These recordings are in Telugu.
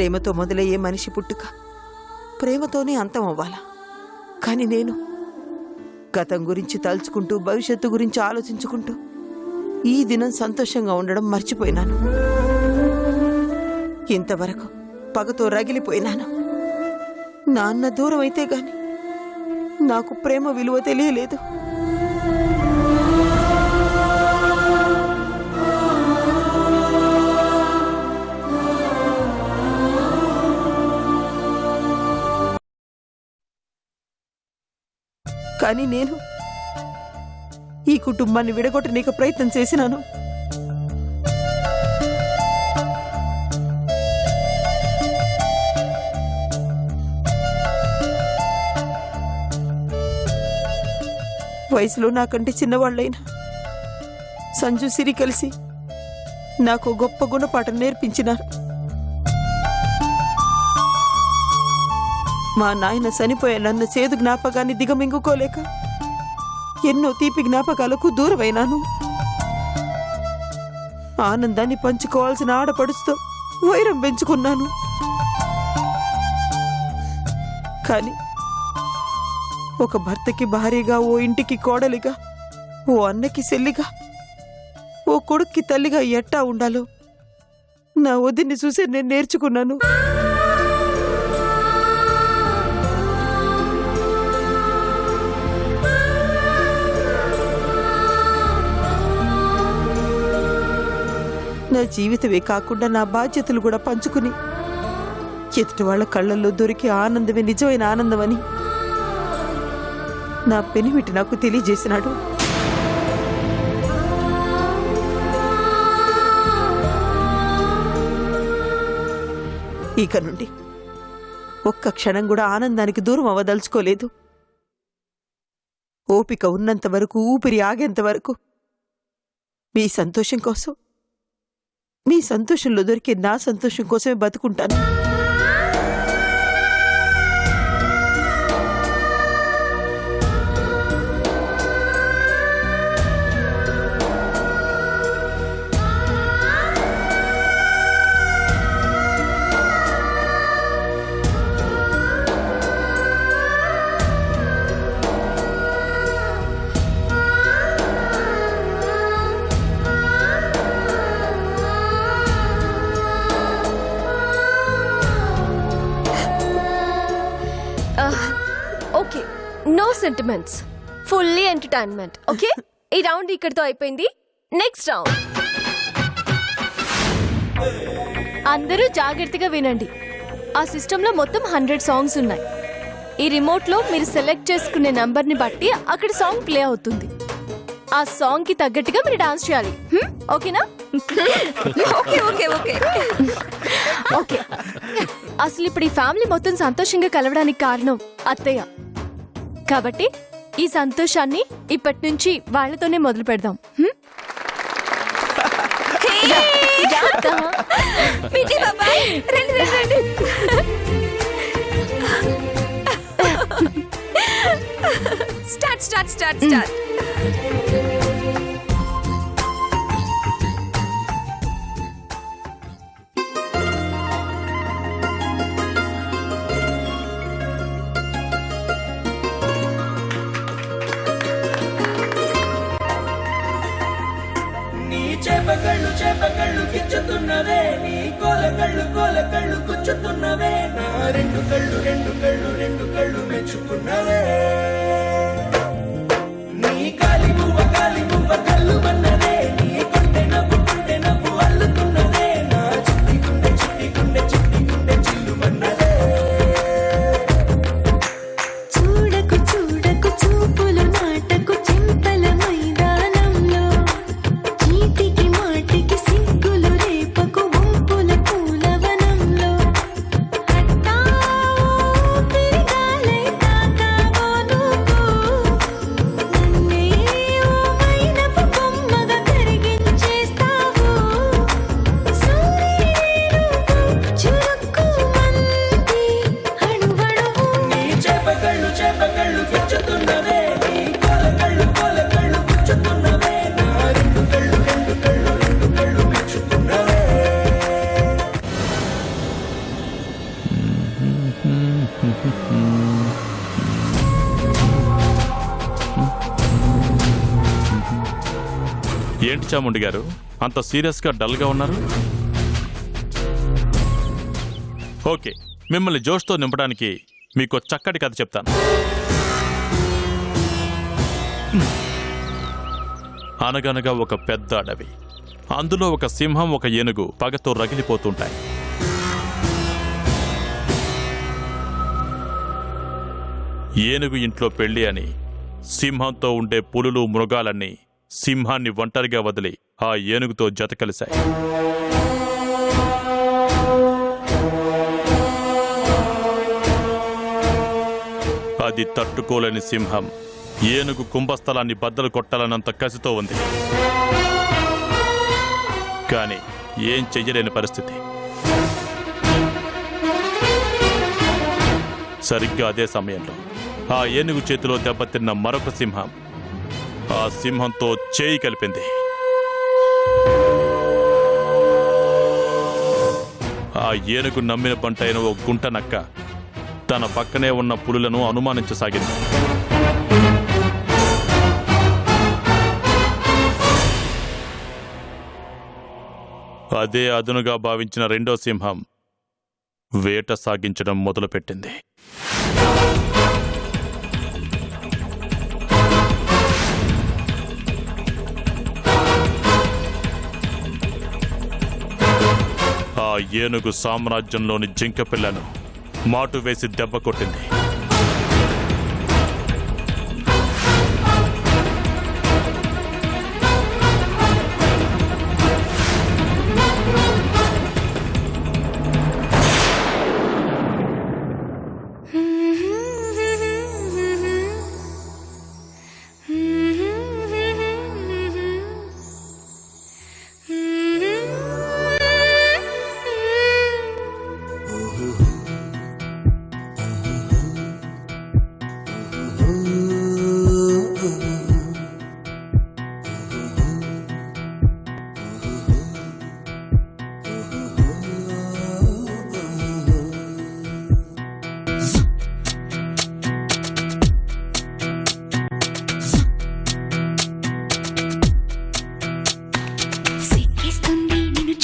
ప్రేమతో మొదలయ్యే మనిషి పుట్టుక. ప్రేమతోనే అంతం అవ్వాలా. కానీ నేను గతం గురించి తలుచుకుంటూ భవిష్యత్తు గురించి ఆలోచించుకుంటూ ఈ దినం సంతోషంగా ఉండడం మర్చిపోయినాను. ఇంతవరకు పగతో రగిలిపోయినాను. నాన్న దూరం అయితే గాని నాకు ప్రేమ విలువ తెలియలేదు. కానీ నేను ఈ కుటుంబాన్ని విడగొట్టనీకు ప్రయత్నం చేసినాను. వయసులో నాకంటే చిన్నవాళ్ళైనా సంజు సిరి కలిసి నాకు గొప్ప గుణపాఠం నేర్పించినారు. మా నాయన చనిపోయానన్న చేదు జ్ఞాపకాన్ని దిగమింగుకోలేక ఎన్నో తీపి జ్ఞాపకాలకు దూరమైనాను. ఆనందాన్ని పంచుకోవాల్సిన ఆడపడుచుతో వైరం పెంచుకున్నాను. కానీ ఒక భర్తకి భారీగా ఓ ఇంటికి కోడలిగా ఓ అన్నకి సెల్లిగా ఓ కొడుక్కి తల్లిగా ఎట్టా ఉండాలో నా వదిన్ని చూసి నేను నేర్చుకున్నాను. నా జీవితమే కాకుండా నా బాధ్యతలు కూడా పంచుకుని. ఎదుటి వాళ్ళ కళ్ళల్లో దొరికే ఆనందమే నిజమైన ఆనందమని నా పెనిమిటి నాకు తెలియజేసినాడు. ఇక నుండి ఒక్క క్షణం కూడా ఆనందానికి దూరం అవ్వదలుచుకోలేదు. ఓపిక ఉన్నంత వరకు ఊపిరి ఆగేంత వరకు మీ సంతోషం కోసం మీ సంతోషంలో దొరికే నా సంతోషం కోసమే బతుకుంటాను. Okay no sentiments fully entertainment okay ఈ రౌండ్ ఇక్కడితో అయిపోయింది. నెక్స్ట్ రౌండ్ అందరూ జాగ్రత్తగా వినండి. ఆ సిస్టంలో మొత్తం హండ్రెడ్ సాంగ్స్ ఉన్నాయి. ఈ రిమోట్లో మీరు సెలెక్ట్ చేసుకునే నంబర్ని బట్టి అక్కడ సాంగ్ ప్లే అవుతుంది. ఆ సాంగ్కి తగ్గట్టుగా మీరు డాన్స్ చేయాలి? ఓకేనా ఓకే ఓకే ఓకే ఓకే అసలు ఇప్పుడు ఈ ఫ్యామిలీ మొత్తం సంతోషంగా కలవడానికి కారణం అత్తయ్య. కాబట్టి ఈ సంతోషాన్ని ఇప్పటి నుంచి వాళ్ళతోనే మొదలు పెడదాం హ్మ్? జాగ్రత్త. పిటి బాబాయ్ రండి రండి రండి స్టార్ట్ స్టార్ట్ స్టార్ట్ స్టార్ట్ ఏంటి గారు అంత సీరియస్గా డల్గా ఉన్నారు? ఓకే మిమ్మల్ని జోష్తో నింపడానికి మీకు చక్కటి కథ చెప్తాను. అనగనగా ఒక పెద్ద అడవి. అందులో ఒక సింహం ఒక ఏనుగు పగతో రగిలిపోతుంటాయి. ఏనుగు ఇంట్లో పెళ్ళి అని సింహంతో ఉండే పులులు మృగాలన్నీ సింహాన్ని ఒంటరిగా వదిలి ఆ ఏనుగుతో జత కలిశాయి. అది తట్టుకోలేని సింహం. ఏనుగు కుంభస్థలాన్ని బద్దలు కొట్టాలన్నంత కసితో ఉంది. కానీ ఏం చెయ్యలేని పరిస్థితి. సరిగ్గా అదే సమయంలో ఆ ఏనుగు చేతిలో దెబ్బతిన్న మరొక సింహం ఆ సింహంతో చేయి కలిపింది. ఆ ఏనుగు నమ్మిన పంటైన ఓ గుంట నక్క తన పక్కనే ఉన్న పులులను అనుమానించసాగింది. అదే అదునుగా భావించిన రెండో సింహం వేట సాగించడం మొదలుపెట్టింది. ఏనుగు సామ్రాజ్యంలోని జింక పిల్లను మాటు వేసి దెబ్బ కొట్టింది.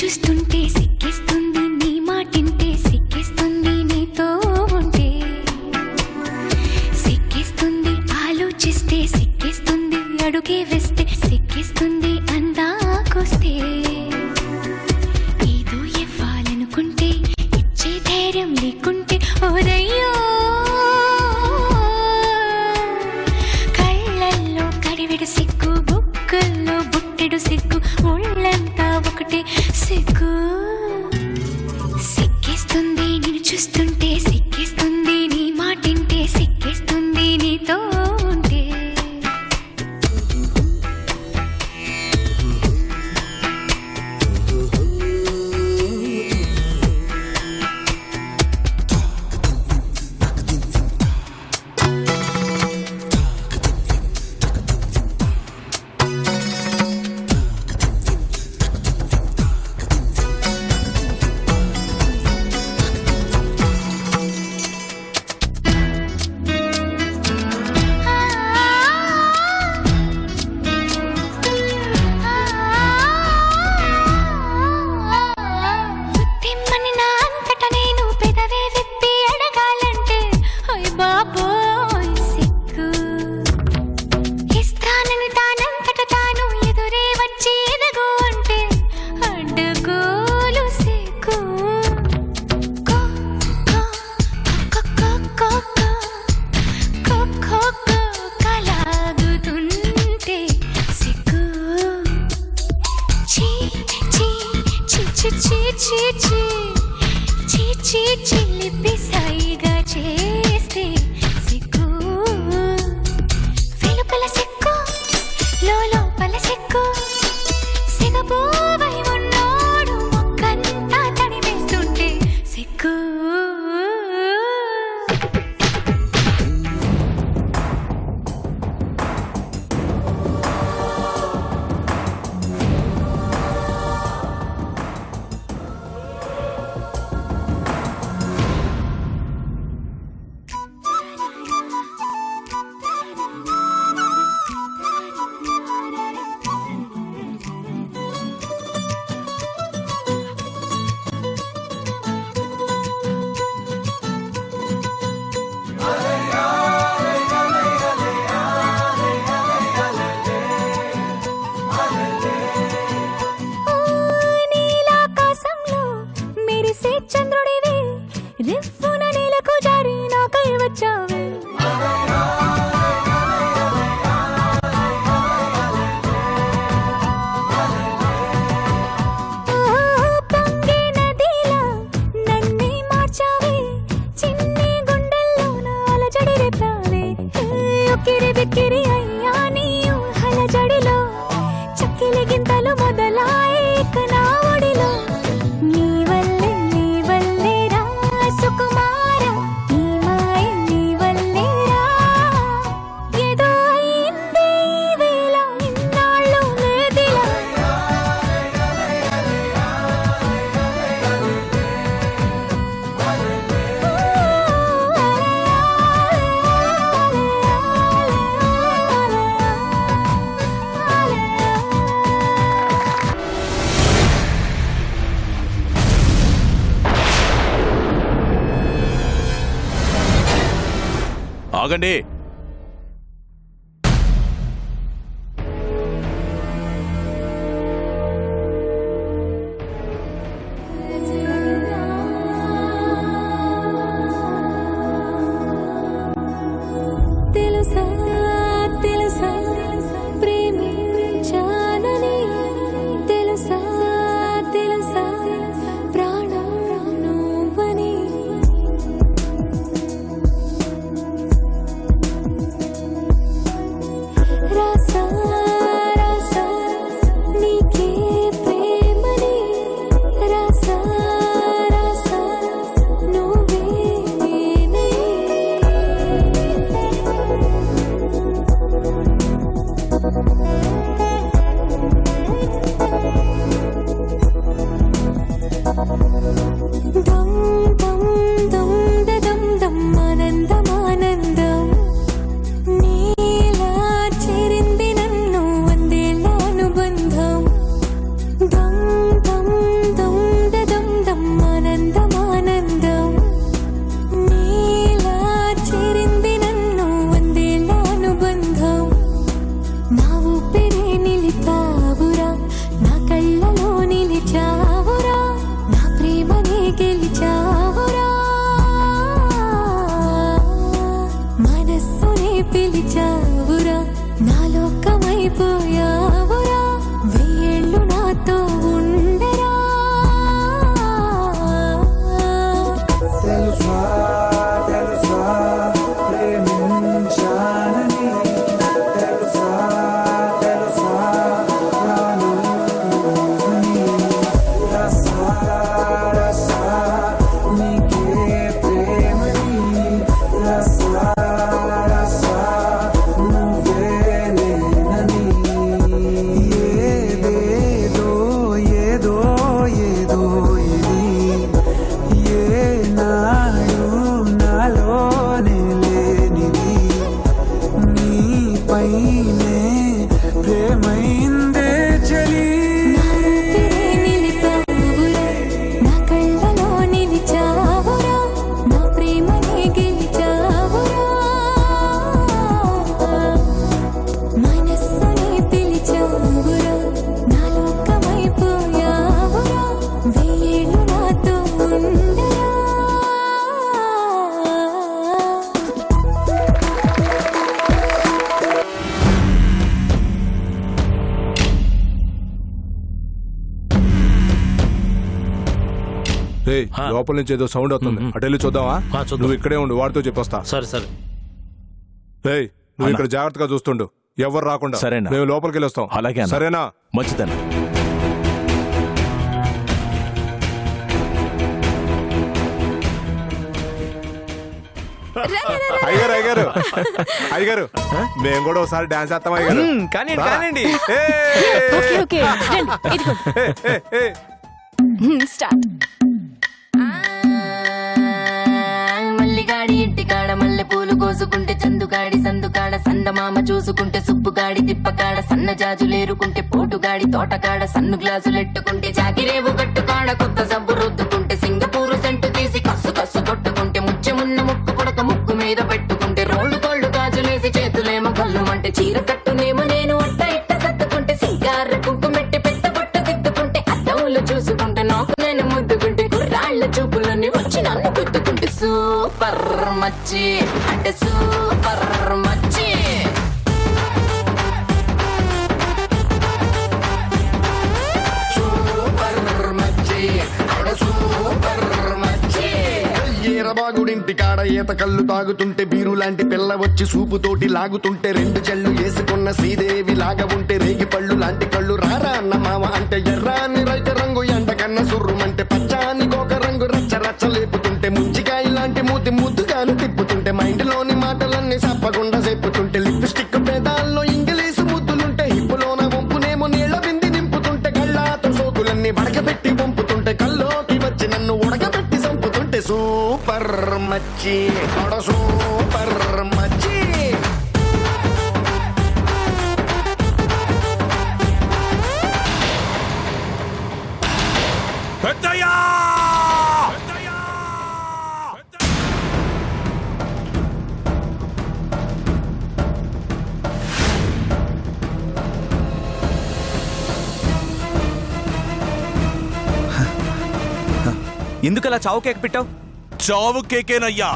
చూస్తుంటే Grande ఆగండి తెలుసా లోపల నుంచి ఏదో సౌండ్ అవుతుంది అటు వెళ్ళి చూద్దామా? ఆ, చూద్దాం. నువ్వు ఇక్కడే ఉండు వాడితో చెప్పొస్తా. సరే సరే. రేయ్ నువ్వు ఇక్కడ జాగ్రత్తగా చూస్తుండు. ఎవరు రాకుండా. సరేనా. మేము లోపలికి వెళ్ళి వస్తాం అలాగే అన్న. సరేనా? మంచిదన్న. అయ్యారు అయ్యారు అయ్యారు మేము కూడా ఒకసారి డాన్స్ చేస్తాం అయ్యారు కానీ. కానివ్వండి ఏయ్! Okay okay. రండి ఇదిగో. ఏయ్, ఏయ్, ఏయ్. స్టార్ట్. దోసుకుంటే చందుగాడి సందుకాడ సందమామ చూసుకుంటే సుప్పుగాడి తిప్పకాడ సన్న జాజులేరుకుంటే పోటుగాడి తోటకాడ సన్ను గ్లాసులెట్టుకుంటే జాగిరేవు కట్టుకాడ కొత్త సబ్బు రుద్దుకుంటే సింగపూరు సెంటు తీసి కస్సు కస్సు కొట్టుకుంటే ముచ్చెమున్న ముక్కు కొడక ముక్కు మీద పెట్టుకుంటే రోళ్ళు కోళ్ళు గాజులేసి చేతులేమో కళ్ళు అంటే చీర కట్టునేమో నేను అట్ట ఇట్ట సర్దుకుంటే సింగార కుంకుమెట్టి పెద్ద బొట్టు తిద్దుకుంటే అద్దంలో చూసుకుంటే నాకు నేను ముద్దుకుంటే కుర్రాళ్ళ చూపులన్నీ వచ్చి నన్ను గుద్దుకుంటే సూపర్ మచ్చి. వచ్చి సూపుతోటి లాగుతుంటే రెండు చెళ్ళు వేసుకున్న శ్రీదేవి లాగా ఉంటే రేగి పళ్ళు లాంటి కళ్ళు. రారా అన్న మామ అంటే ఎర్రాని రైత రంగు ఎండ కన్న సుర్రుమంటే పచ్చాని గోక రంగు. రచ్చ రచ్చ లేపుతుంటే ముచ్చికాయ లాంటి మూతి ముద్దుగాను తిప్పుతుంటే మైండ్లోని మాటలన్నీ సప్పకుండా చెప్పుతుంటే లిప్స్టిక్ పేదాల్లో ఇంగ్లీషు ముద్దులుంటే హిప్పులోన వంపునేమో నీళ్ళ బింది నింపుతుంటే కళ్ళాతో సోకులన్నీ బడకబెట్టి పంపుతుంటే కల్లోకి వచ్చి నన్ను ఉడకబెట్టి చంపుతుంటే సూపర్ మచ్చి. ఎందుకలా చావు కేక్ పెట్టావు? చావు కేకేనయ్యా.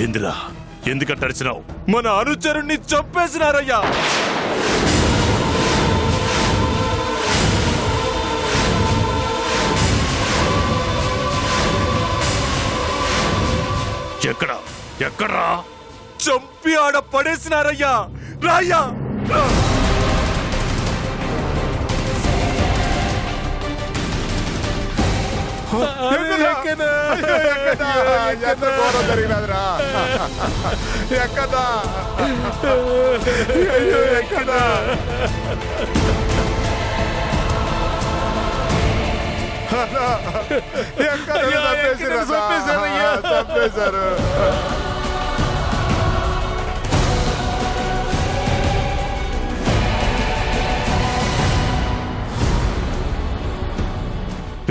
ఏందిరా? ఎందుకంట అరిచినావు? మన అనుచరుణ్ణి చంపేసినారయ్యా. ఎక్కడ? ఎక్కడ్రా? చంపి ఆడ పడేసినారయ్యా. రాయ్యా. ఎంత ఘోరం జరిగినదిరా? ఎక్కడా? అయ్యో, అన్నా, ఎక్కడ? అన్నా? చంపేశారు.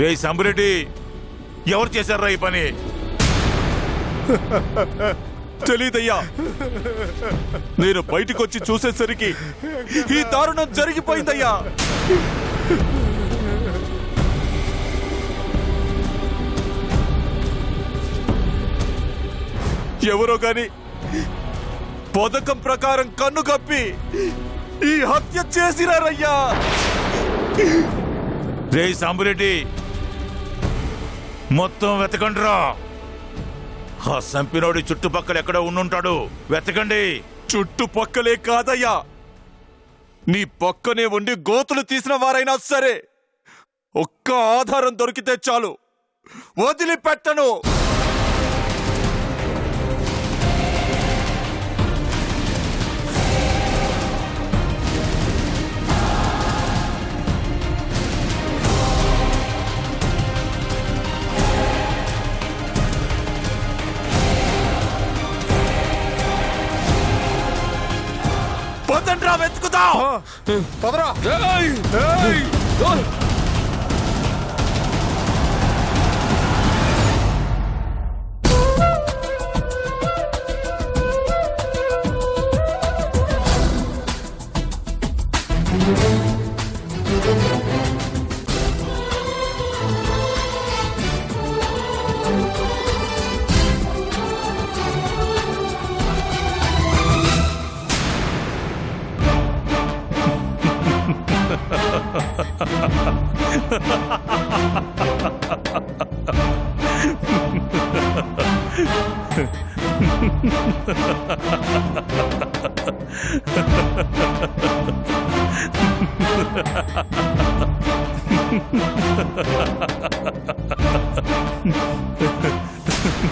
రే సంబరెడ్డి ఎవరు చేశారా ఈ పని? తెలీదయ్యా. నేను బయటికొచ్చి చూసేసరికి ఈ దారుణం జరిగిపోయిందయ్యా. ఎవరో గాని పథకం ప్రకారం కన్ను కప్పి ఈ హత్య చేసినారయ్యా. రే సాంబురెడ్డి మొత్తం వెతకండిరా. ఆ సంపినోడి చుట్టుపక్కల ఎక్కడో ఉండుంటాడు. వెతకండి. చుట్టుపక్కలే కాదయ్యా. నీ పక్కనే ఉండి గోతులు తీసిన వారైనా సరే ఒక్క ఆధారం దొరికితే చాలు. వదిలిపెట్టను. పదండ్రా వెతుకుదా పదరా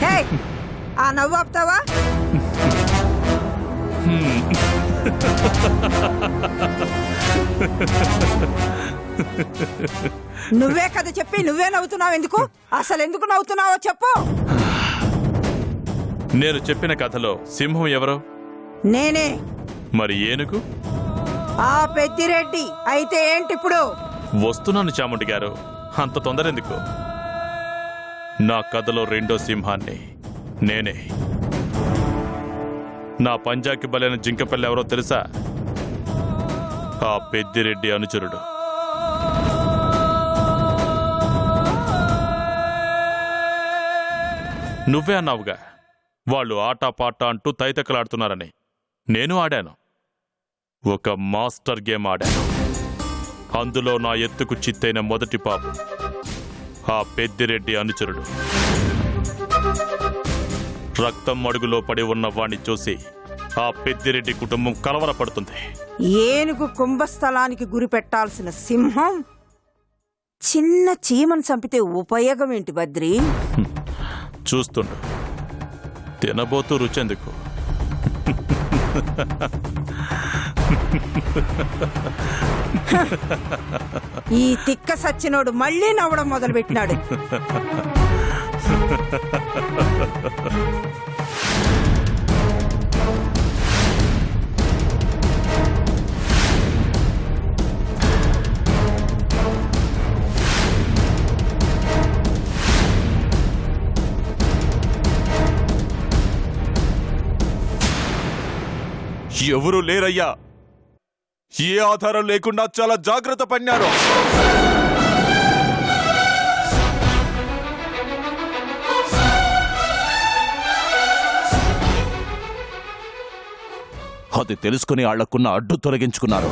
హే ఆ నవ్వు ఆపుతావా? నువ్వే కదా చెప్పి నువ్వే నవ్వుతున్నావు ఎందుకు? అసలు ఎందుకు నవ్వుతున్నావో చెప్పు. నేను చెప్పిన కథలో సింహం ఎవరో? నేనే. మరి ఏనుగు? ఆ పెద్దిరెడ్డి. అయితే ఏంటి ఇప్పుడు వస్తున్నాను చాముండి గారు. అంత తొందర ఎందుకు నా కథలో రెండో సింహాన్ని. నేనే. నా పంజాకి బలైన జింకపల్లి ఎవరో తెలుసా? ఆ పెద్దిరెడ్డి అనుచరుడు. నువ్వే అన్నావుగా. వాళ్ళు ఆట పాట అంటూ తైతక్కలాడుతున్నారని నేను ఆడాను. ఒక మాస్టర్ గేమ్ ఆడాను. అందులో నా ఎత్తుకు చిత్తైన మొదటి పాప ఆ పెద్దిరెడ్డి అనుచరుడు. రక్తం అడుగులో పడి ఉన్న వాణ్ణి చూసి ఆ పెద్దిరెడ్డి కుటుంబం కలవరపడుతుంది. ఏనుగు కుంభస్థలానికి గురి పెట్టాల్సిన సింహం చిన్న చీమను చంపితే ఉపయోగం ఏంటి బద్రి? చూస్తుండు. తినబోతూ రుచెందుకు. ఈ తిక్క సచ్చినోడు మళ్ళీ నవ్వడం మొదలు ఎవరు లేరయ్యా. ఏ ఆధారం లేకుండా చాలా జాగ్రత్త పడినారు. అది తెలుసుకుని వాళ్ళకున్న అడ్డు తొలగించుకున్నారు.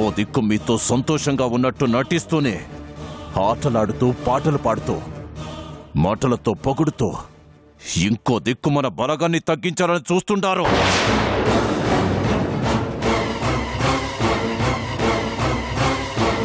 ఓ దిక్కు మీతో సంతోషంగా ఉన్నట్టు నటిస్తూనే ఆటలాడుతూ పాటలు పాడుతూ మాటలతో పొగుడుతూ ఇంకో దిక్కు మన బలగాన్ని తగ్గించాలని చూస్తుంటారు.